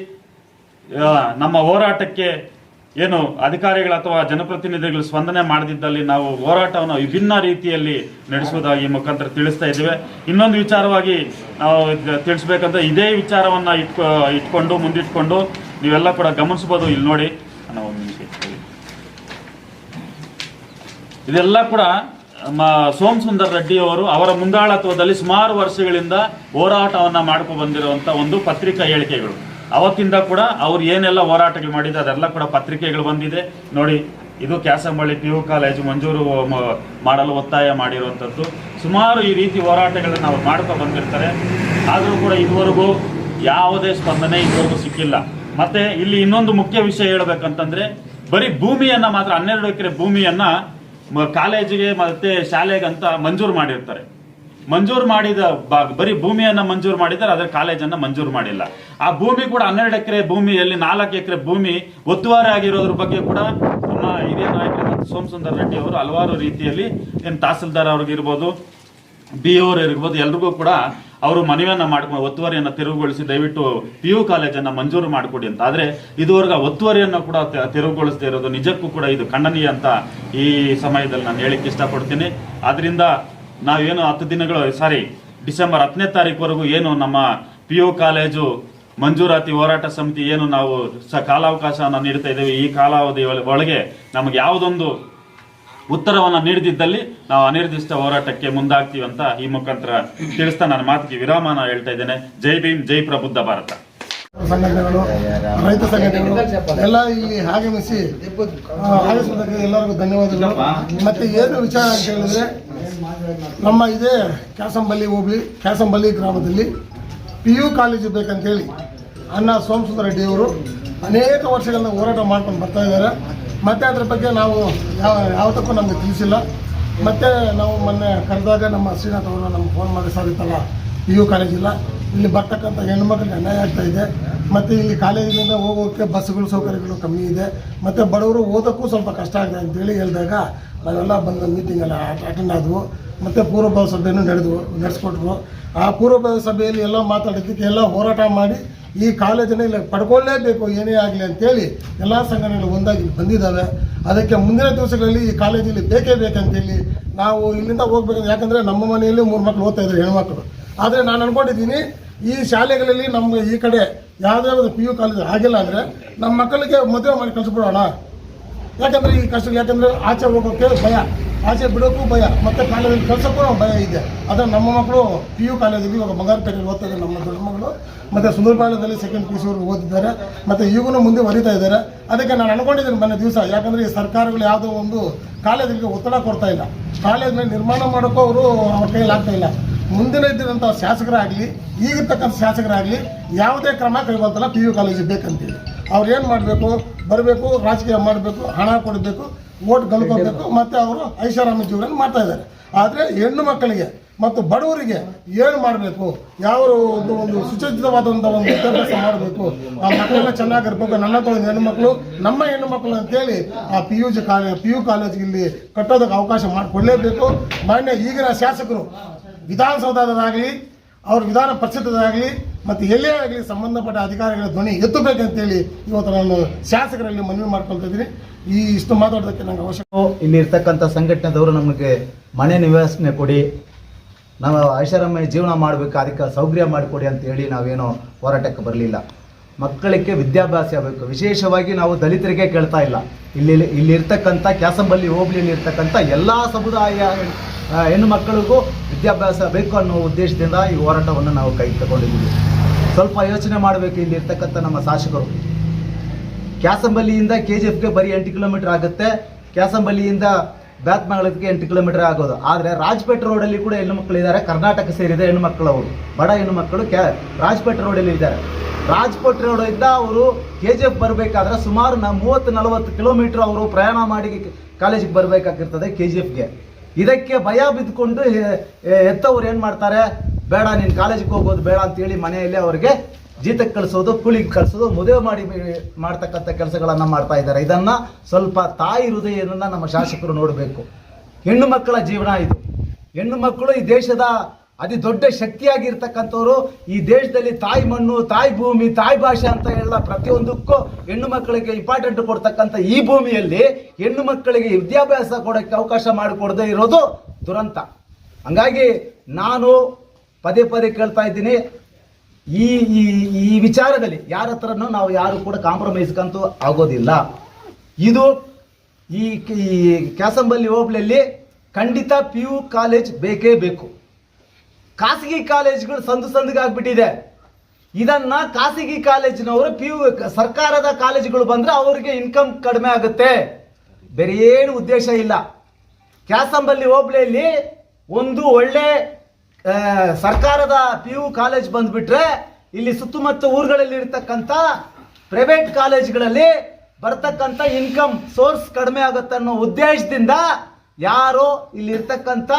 [SPEAKER 3] ನಮ್ಮ ಹೋರಾಟಕ್ಕೆ ಏನು ಅಧಿಕಾರಿಗಳು ಅಥವಾ ಜನಪ್ರತಿನಿಧಿಗಳು ಸ್ಪಂದನೆ ಮಾಡದಿದ್ದಲ್ಲಿ ನಾವು ಹೋರಾಟವನ್ನು ವಿಭಿನ್ನ ರೀತಿಯಲ್ಲಿ ನಡೆಸುವುದಾಗಿ ಮುಖಾಂತರ ತಿಳಿಸ್ತಾ ಇದ್ದೇವೆ. ಇನ್ನೊಂದು ವಿಚಾರವಾಗಿ ನಾವು ತಿಳಿಸ್ಬೇಕಂತ ತಿಳಿಸ್ಬೇಕಂದ್ರೆ ಇದೇ ವಿಚಾರವನ್ನ ಇಟ್ಕೊ, ಇಟ್ಕೊಂಡು, ಮುಂದಿಟ್ಕೊಂಡು ನೀವೆಲ್ಲ ಕೂಡ ಗಮನಿಸಬಹುದು ಇಲ್ಲಿ ನೋಡಿ ಅನ್ನೋ ಒಂದು ಇದೆಲ್ಲ ಕೂಡ ಸೋಮ್ ಸುಂದರ್ ರೆಡ್ಡಿ ಅವರು ಅವರ ಮುಂದಾಳತ್ವದಲ್ಲಿ ಸುಮಾರು ವರ್ಷಗಳಿಂದ ಹೋರಾಟವನ್ನ ಮಾಡ್ಕೊ ಬಂದಿರುವಂತ ಒಂದು ಪತ್ರಿಕಾ ಹೇಳಿಕೆಗಳು. ಅವತ್ತಿಂದ ಕೂಡ ಅವ್ರು ಏನೆಲ್ಲ ಹೋರಾಟಗಳು ಮಾಡಿದೆ, ಅದೆಲ್ಲ ಕೂಡ ಪತ್ರಿಕೆಗಳು ಬಂದಿದೆ. ನೋಡಿ, ಇದು ಕ್ಯಾಸಂಬಳ್ಳಿ ಪಿ ಯು ಕಾಲೇಜು ಮಂಜೂರು ಮಾಡಲು ಒತ್ತಾಯ ಮಾಡಿರುವಂಥದ್ದು ಸುಮಾರು ಈ ರೀತಿ ಹೋರಾಟಗಳನ್ನು ಅವ್ರು ಮಾಡ್ಕೊ ಬಂದಿರ್ತಾರೆ. ಆದರೂ ಕೂಡ ಇದುವರೆಗೂ ಯಾವುದೇ ಸ್ಪಂದನೆ ಇದುವರೆಗೂ ಸಿಕ್ಕಿಲ್ಲ. ಮತ್ತೆ ಇಲ್ಲಿ ಇನ್ನೊಂದು ಮುಖ್ಯ ವಿಷಯ ಹೇಳ್ಬೇಕಂತಂದರೆ, ಬರೀ ಭೂಮಿಯನ್ನು ಮಾತ್ರ, ಹನ್ನೆರಡು ಎಕರೆ ಭೂಮಿಯನ್ನ ಕಾಲೇಜಿಗೆ ಮತ್ತೆ ಶಾಲೆಗೆ ಅಂತ ಮಂಜೂರು ಮಾಡಿರ್ತಾರೆ. ಮಂಜೂರು ಮಾಡಿದ ಬರೀ ಭೂಮಿಯನ್ನ ಮಂಜೂರು ಮಾಡಿದ್ದಾರೆ ಅದರ ಕಾಲೇಜನ್ನ ಮಂಜೂರು ಮಾಡಿಲ್ಲ. ಆ ಭೂಮಿ ಕೂಡ ಹನ್ನೆರಡು ಎಕರೆ ಭೂಮಿಯಲ್ಲಿ ನಾಲ್ಕು ಎಕರೆ ಭೂಮಿ ಒತ್ತುವರಿ ಆಗಿರೋದ್ರ ಬಗ್ಗೆ ಕೂಡ ನಮ್ಮ ಹಿರಿಯ ಸೋಮಸುಂದರ್ ರೆಡ್ಡಿ ಅವರು ಹಲವಾರು ರೀತಿಯಲ್ಲಿ ಏನು ತಹಸೀಲ್ದಾರ್ ಅವ್ರಿಗಿರ್ಬೋದು, ಬಿ ಅವರು ಇರ್ಬೋದು, ಎಲ್ರಿಗೂ ಕೂಡ ಅವರು ಮನವಿಯನ್ನ ಮಾಡ್ಕೊಂಡು ಒತ್ತುವರಿಯನ್ನು ತೆರವುಗೊಳಿಸಿ ದಯವಿಟ್ಟು ಪಿ ಯು ಕಾಲೇಜನ್ನ ಮಂಜೂರು ಮಾಡಿಕೊಡಿ ಅಂತ. ಆದರೆ ಇದುವರೆಗೂ ಒತ್ತುವರಿಯನ್ನು ಕೂಡ ತೆರವುಗೊಳಿಸದೇ ಇರೋದು ನಿಜಕ್ಕೂ ಕೂಡ ಇದು ಖಂಡನೀಯ ಅಂತ ಈ ಸಮಯದಲ್ಲಿ ನಾನು ಹೇಳಿಕ್ಕೆ ಇಷ್ಟಪಡ್ತೀನಿ. ಆದ್ದರಿಂದ ನಾವೇನು ಹತ್ತು ದಿನಗಳು, ಸಾರಿ, ಡಿಸೆಂಬರ್ ಹತ್ತನೇ ತಾರೀಕುವರೆಗೂ ಏನು ನಮ್ಮ ಪಿ ಯು ಕಾಲೇಜು ಮಂಜೂರಾತಿ ಹೋರಾಟ ಸಮಿತಿ ಏನು ನಾವು ಸ, ಕಾಲಾವಕಾಶವನ್ನು ನೀಡ್ತಾ ಇದ್ದೇವೆ, ಈ ಕಾಲಾವಧಿ ಒಳಗೆ ನಮಗೆ ಯಾವುದೊಂದು ಉತ್ತರವನ್ನ ನೀಡದಿದ್ದಲ್ಲಿ ನಾವು ಅನಿರ್ದಿಷ್ಟ ಹೋರಾಟಕ್ಕೆ ಮುಂದಾಗ್ತೀವಿ ಅಂತ ಈ ಮುಖಾಂತರ ತಿಳಿಸ್ತಾ ನನ್ನ ಮಾತಿಗೆ ವಿರಾಮನ ಹೇಳ್ತಾ ಇದ್ದೇನೆ. ಜೈ ಭೀಮ್ ಜೈ ಪ್ರಬುದ್ಧ ಭಾರತ.
[SPEAKER 4] ಸಂಘಟನೆಗಳು ರೈತ ಸಂಘಟನೆಗಳು ಎಲ್ಲ ಇಲ್ಲಿ ಆಗಮಿಸಿ ಆ, ಆಗಮಿಸಿದ್ದಕ್ಕೆ ಎಲ್ಲರಿಗೂ ಧನ್ಯವಾದಗಳು. ಮತ್ತೆ ಏನು ವಿಚಾರ ಅಂತ ಹೇಳಿದ್ರೆ ನಮ್ಮ ಇದೇ ಕ್ಯಾಸಂಬಲ್ಲಿ ಹೋಗ್ಲಿ ಕ್ಯಾಸಂಬಲ್ಲಿ ಗ್ರಾಮದಲ್ಲಿ ಪಿ ಯು ಕಾಲೇಜು ಬೇಕಂತೇಳಿ ಅಣ್ಣ ಸೋಮಸುಂದರ ರೆಡ್ಡಿಯವರು ಅನೇಕ ವರ್ಷಗಳಿಂದ ಹೋರಾಟ ಮಾಡ್ಕೊಂಡು ಬರ್ತಾ ಇದ್ದಾರೆ. ಮತ್ತೆ ಅದ್ರ ಬಗ್ಗೆ ನಾವು ಯಾವ ಯಾವತ್ತಕ್ಕೂ ನಮಗೆ ತಿಳಿಸಿಲ್ಲ. ಮತ್ತೆ ನಾವು ಮೊನ್ನೆ ಕರೆದಾಗ ನಮ್ಮ ಶ್ರೀನಾಥ್ ಅವರು ನಮ್ಗೆ ಫೋನ್ ಮಾಡಿ, ಸರ್, ಇತ್ತಲ್ಲ ಪಿ ಯು ಕಾಲೇಜಿಲ್ಲ ಇಲ್ಲಿ ಬರ್ತಕ್ಕಂಥ ಹೆಣ್ಮಕ್ಳಿಗೆ ಅನ್ಯಾಯ ಆಗ್ತಾ ಇದೆ. ಮತ್ತು ಇಲ್ಲಿ ಕಾಲೇಜಿನಿಂದ ಹೋಗೋಕ್ಕೆ ಬಸ್ಗಳು ಸೌಕರ್ಯಗಳು ಕಮ್ಮಿ ಇದೆ. ಮತ್ತು ಬಡವರು ಓದೋಕ್ಕೂ ಸ್ವಲ್ಪ ಕಷ್ಟ ಆಗಿದೆ ಅಂತೇಳಿ ಹೇಳಿದಾಗ ನಾವೆಲ್ಲ ಬಂದು ಮೀಟಿಂಗೆಲ್ಲ ಅಟೆಂಡ್ ಆದವು. ಮತ್ತು ಪೂರ್ವಭಾವಿ ಸಭೆಯನ್ನು ನಡೆದವು ನಡೆಸ್ಕೊಟ್ರು. ಆ ಪೂರ್ವಭಾವಿ ಸಭೆಯಲ್ಲಿ ಎಲ್ಲ ಮಾತಾಡಿದ್ದಕ್ಕೆ ಎಲ್ಲ ಹೋರಾಟ ಮಾಡಿ ಈ ಕಾಲೇಜನ್ನು ಇಲ್ಲ ಪಡ್ಕೊಳ್ಳೇಬೇಕು ಏನೇ ಆಗಲಿ ಅಂತೇಳಿ ಎಲ್ಲ ಸಂಘಟನೆಗಳು ಒಂದಾಗಿ ಬಂದಿದ್ದಾವೆ ಅದಕ್ಕೆ ಮುಂದಿನ ದಿವಸಗಳಲ್ಲಿ ಈ ಕಾಲೇಜಲ್ಲಿ ಬೇಕೇ ಬೇಕಂತೇಳಿ ನಾವು ಇಲ್ಲಿಂದ ಹೋಗ್ಬೇಕು. ಯಾಕಂದರೆ ನಮ್ಮ ಮನೆಯಲ್ಲಿ ಮೂರು ಮಕ್ಕಳು ಓದ್ತಾ ಇದ್ದಾರೆ, ಹೆಣ್ಮಕ್ಳು. ಆದರೆ ನಾನು ಅನ್ಕೊಂಡಿದ್ದೀನಿ, ಈ ಶಾಲೆಗಳಲ್ಲಿ ನಮ್ಮ ಈ ಕಡೆ ಯಾವುದೇ ಒಂದು ಪಿ ಯು ಕಾಲೇಜ್ ಆಗಿಲ್ಲ ಅಂದರೆ ನಮ್ಮ ಮಕ್ಕಳಿಗೆ ಮದುವೆ ಮಾಡಿ ಕಳಿಸ್ಬಿಡೋಣ. ಯಾಕಂದರೆ ಈ ಕಷ್ಟ, ಯಾಕಂದರೆ ಆಚೆ ಹೋಗೋಕ್ಕೆ ಭಯ. ಆಚೆ ಬಿಡೋಕ್ಕೂ ಭಯ, ಮತ್ತೆ ಕಾಲೇಜಲ್ಲಿ ಕಳ್ಸೋಕ್ಕೂ ಭಯ ಇದೆ. ಆದರೆ ನಮ್ಮ ಮಕ್ಕಳು ಪಿ ಯು ಕಾಲೇಜಲ್ಲಿ ಇವಾಗ ಬಂಗಾರಪೇಟೆಯಲ್ಲಿ ಓದ್ತಾ ಇದ್ದಾರೆ ನಮ್ಮ ದೊಡ್ಡ ಮಗಳು ಮತ್ತೆ ಸುಂದರಪಾಳ್ಯದಲ್ಲಿ ಸೆಕೆಂಡ್ ಪಿ ಯು ಓದಿದ್ದಾರೆ. ಮತ್ತೆ ಈಗೂ ಮುಂದೆ ಹೊರಿತಾ ಇದ್ದಾರೆ. ಅದಕ್ಕೆ ನಾನು ಅನ್ಕೊಂಡಿದ್ದೀನಿ ಮೊನ್ನೆ ದಿವಸ, ಯಾಕಂದ್ರೆ ಈ ಸರ್ಕಾರಗಳು ಯಾವುದೋ ಒಂದು ಕಾಲೇಜಿಗೆ ಒತ್ತಡ ಕೊಡ್ತಾ ಇಲ್ಲ. ಕಾಲೇಜನ್ನ ನಿರ್ಮಾಣ ಮಾಡೋಕ್ಕೂ ಅವರು ಅವ್ರ ಕೈಯಲ್ಲಿ ಆಗ್ತಾ ಇಲ್ಲ. ಮುಂದಿನ ಇದ್ದಿದ್ದಂಥ ಶಾಸಕರಾಗಲಿ, ಈಗಿರ್ತಕ್ಕಂಥ ಶಾಸಕರಾಗಲಿ, ಯಾವುದೇ ಕ್ರಮ ಕೈಗೊಳ್ತಲ್ಲ ಪಿ ಯು ಕಾಲೇಜಿಗೆ ಬೇಕಂತೇಳಿ. ಅವ್ರು ಏನು ಮಾಡಬೇಕು? ಬರಬೇಕು, ರಾಜಕೀಯ ಮಾಡಬೇಕು, ಹಣ ಕೊಡಬೇಕು. ಓಟ್ ಗೆಲ್ಕೋಬೇಕು, ಮತ್ತು ಅವರು ಐಷಾರಾಮಿ ಜೀವನ ಮಾಡ್ತಾ ಇದ್ದಾರೆ. ಆದರೆ ಹೆಣ್ಣು ಮಕ್ಕಳಿಗೆ ಮತ್ತು ಬಡವರಿಗೆ ಏನು ಮಾಡಬೇಕು? ಯಾವ ಒಂದು ಒಂದು ಒಂದು ವಿದ್ಯಾಭ್ಯಾಸ ಮಾಡಬೇಕು? ಆ ಮಕ್ಕಳೆಲ್ಲ ಚೆನ್ನಾಗಿರ್ಬೇಕು ನನ್ನ ತೊಗೊಂಡು ಹೆಣ್ಣು ಮಕ್ಕಳು ನಮ್ಮ ಹೆಣ್ಣು ಮಕ್ಕಳು ಅಂತೇಳಿ ಆ P U G college P U ಕಾಲೇಜಿಗೆ ಇಲ್ಲಿ ಕಟ್ಟೋದಕ್ಕೆ ಅವಕಾಶ ಮಾಡಿಕೊಡಲೇಬೇಕು. ಮಾನ್ಯ ಈಗಿನ ಶಾಸಕರು ವಿಧಾನಸೌಧದಾಗಲಿ ಅವ್ರ ವಿಧಾನ ಪರಿಷತ್ತದಾಗಲಿ ಮತ್ತು ಎಲ್ಲೇ ಆಗಲಿ ಸಂಬಂಧಪಟ್ಟ ಅಧಿಕಾರಿಗಳ ಧ್ವನಿ ಎತ್ತಬೇಕಂತೇಳಿ ಇವತ್ತು ನಾನು ಶಾಸಕರಲ್ಲಿ ಮನವಿ ಮಾಡ್ಕೊಳ್ತಾ ಇದ್ದೀನಿ. ಈ ಇಷ್ಟು ಮಾತಾಡೋದಕ್ಕೆ ನಂಗೆ ಅವಶ್ಯಕ
[SPEAKER 5] ಇಲ್ಲಿ ಇರ್ತಕ್ಕಂಥ ಸಂಘಟನೆದವರು ನಮಗೆ ಮನೆ ನಿವಾಸನೆ ಕೊಡಿ. ನಾವು ಐಷಾರಾಮಿ ಜೀವನ ಮಾಡಬೇಕು, ಅದಕ್ಕೆ ಸೌಕರ್ಯ ಮಾಡಿಕೊಡಿ ಅಂತ ಹೇಳಿ ನಾವೇನು ಹೋರಾಟಕ್ಕೆ ಬರಲಿಲ್ಲ. ಮಕ್ಕಳಿಗೆ ವಿದ್ಯಾಭ್ಯಾಸ ಆಗಬೇಕು ವಿಶೇಷವಾಗಿ ನಾವು ದಲಿತರಿಗೆ ಕೇಳ್ತಾ ಇಲ್ಲ. ಇಲ್ಲಿ ಇಲ್ಲಿರ್ತಕ್ಕಂಥ ಕ್ಯಾಸಂಬಲ್ಲಿ ಹೋಬಳಿಯಲ್ಲಿ ಇರ್ತಕ್ಕಂಥ ಎಲ್ಲ ಸಮುದಾಯ ಹೆಣ್ಣು ಮಕ್ಕಳಿಗೂ ವಿದ್ಯಾಭ್ಯಾಸ ಬೇಕು ಅನ್ನೋ ಉದ್ದೇಶದಿಂದ ಈ ಹೋರಾಟವನ್ನು ನಾವು ಕೈ ತಗೊಂಡಿದ್ದೀವಿ. ಸ್ವಲ್ಪ ಯೋಚನೆ ಮಾಡಬೇಕು ಇಲ್ಲಿ ಇರ್ತಕ್ಕಂಥ ನಮ್ಮ ಶಾಸಕರು. ಕ್ಯಾಸಂಬಲ್ಲಿಯಿಂದ ಕೆ ಜಿ ಎಫ್ಗೆ ಬರೀ ಎಂಟು ಕಿಲೋಮೀಟರ್ ಆಗುತ್ತೆ. ಕ್ಯಾಸಂಬಲ್ಲಿಯಿಂದ ಬ್ಯಾತ್ಮಂಗಳಕ್ಕೆ ಎಂಟು ಕಿಲೋಮೀಟರ್ ಆಗೋದು. ಆದರೆ ರಾಜ್ಪೇಟ್ ರೋಡಲ್ಲಿ ಕೂಡ ಹೆಣ್ಣು ಮಕ್ಕಳಿದ್ದಾರೆ ಕರ್ನಾಟಕ ಸೇರಿದ ಹೆಣ್ಣು ಮಕ್ಕಳು ಅವರು. ಬಡ ಹೆಣ್ಣು ಮಕ್ಕಳು ಕ್ಯಾ ರಾಜ್ಪೇಟ್ ರೋಡಲ್ಲಿ ಇದ್ದಾರೆ. ರಾಜಪೇಟೆ ರೋಡಿಂದ ಅವರು ಕೆ ಜಿ ಎಫ್ ಬರಬೇಕಾದ್ರೆ ಸುಮಾರು ನ ಮೂವತ್ತು ನಲವತ್ತು ಕಿಲೋಮೀಟರ್ ಅವರು ಪ್ರಯಾಣ ಮಾಡಿ ಕಾಲೇಜಿಗೆ ಬರಬೇಕಾಗಿರ್ತದೆ ಕೆ ಜಿ ಎಫ್ಗೆ ಇದಕ್ಕೆ ಭಯ ಬಿದ್ದುಕೊಂಡು ಎತ್ತವ್ರು ಏನು ಮಾಡ್ತಾರೆ? ಬೇಡ, ನೀನು ಕಾಲೇಜಿಗೆ ಹೋಗೋದು ಬೇಡ ಅಂತೇಳಿ ಮನೆಯಲ್ಲಿ ಅವರಿಗೆ ಜೀತಕ್ಕೆ ಕಳಿಸೋದು ಕೂಲಿಗೆ ಕಳಿಸೋದು, ಮದುವೆ ಮಾಡಿ, ಮಾಡ್ತಕ್ಕಂಥ ಕೆಲಸಗಳನ್ನು ಮಾಡ್ತಾ ಇದ್ದಾರೆ. ಇದನ್ನ ಸ್ವಲ್ಪ ತಾಯಿ ಹೃದಯದಿಂದ ನಮ್ಮ ಶಾಸಕರು ನೋಡಬೇಕು. ಹೆಣ್ಣು ಮಕ್ಕಳ ಜೀವನ ಇದು. ಹೆಣ್ಣು ಮಕ್ಕಳು ಈ ದೇಶದ ಅತಿ ದೊಡ್ಡ ಶಕ್ತಿಯಾಗಿರ್ತಕ್ಕಂಥವ್ರು ಈ ದೇಶದಲ್ಲಿ ತಾಯಿ ಮಣ್ಣು, ತಾಯಿ ಭೂಮಿ, ತಾಯಿ ಭಾಷೆ ಅಂತ ಎಲ್ಲ ಪ್ರತಿಯೊಂದಕ್ಕೂ ಹೆಣ್ಣು ಮಕ್ಕಳಿಗೆ ಇಂಪಾರ್ಟೆಂಟ್ ಕೊಡ್ತಕ್ಕಂಥ ಈ ಭೂಮಿಯಲ್ಲಿ ಹೆಣ್ಣು ಮಕ್ಕಳಿಗೆ ವಿದ್ಯಾಭ್ಯಾಸ ಕೊಡೋಕ್ಕೆ ಅವಕಾಶ ಮಾಡಿಕೊಡದೇ ಇರೋದು ದುರಂತ. ಹಂಗಾಗಿ ನಾನು ಪದೇ ಪದೇ ಕೇಳ್ತಾ ಇದ್ದೀನಿ, ಈ ಈ ಈ ವಿಚಾರದಲ್ಲಿ ಯಾರ ಹತ್ರನೂ ನಾವು ಯಾರು ಕೂಡ ಕಾಂಪ್ರಮೈಸ್ಕಂತೂ ಆಗೋದಿಲ್ಲ. ಇದು ಈ ಈ ಕ್ಯಾಸಂಬಲ್ಲಿ ಹೋಬ್ಳಲ್ಲಿ ಖಂಡಿತ ಪಿ ಯು ಕಾಲೇಜ್ ಬೇಕೇ ಬೇಕು. ಖಾಸಗಿ ಕಾಲೇಜ್ಗಳು ಸಂದು ಸಂದಿಗಾಗ್ಬಿಟ್ಟಿದೆ ಇದನ್ನ ಖಾಸಗಿ ಕಾಲೇಜಿನವರು ಪಿ ಯು ಸರ್ಕಾರದ ಕಾಲೇಜುಗಳು ಬಂದ್ರೆ ಅವರಿಗೆ ಇನ್ಕಮ್ ಕಡಿಮೆ ಆಗುತ್ತೆ. ಬೇರೆ ಏನು ಉದ್ದೇಶ ಇಲ್ಲ. ಕ್ಯಾಸಂಬಲ್ಲಿ ಹೋಬಳಿಯಲ್ಲಿ ಒಂದು ಒಳ್ಳೆ ಸರ್ಕಾರದ ಪಿ ಯು ಕಾಲೇಜ್ ಬಂದ್ಬಿಟ್ರೆ ಇಲ್ಲಿ ಸುತ್ತಮುತ್ತ ಊರುಗಳಲ್ಲಿ ಇರ್ತಕ್ಕಂಥ ಪ್ರೈವೇಟ್ ಕಾಲೇಜ್ಗಳಲ್ಲಿ ಬರ್ತಕ್ಕಂಥ ಇನ್ಕಮ್ ಸೋರ್ಸ್ ಕಡಿಮೆ ಆಗುತ್ತೆ ಅನ್ನೋ ಉದ್ದೇಶದಿಂದ ಯಾರೋ ಇಲ್ಲಿ ಇರ್ತಕ್ಕಂಥ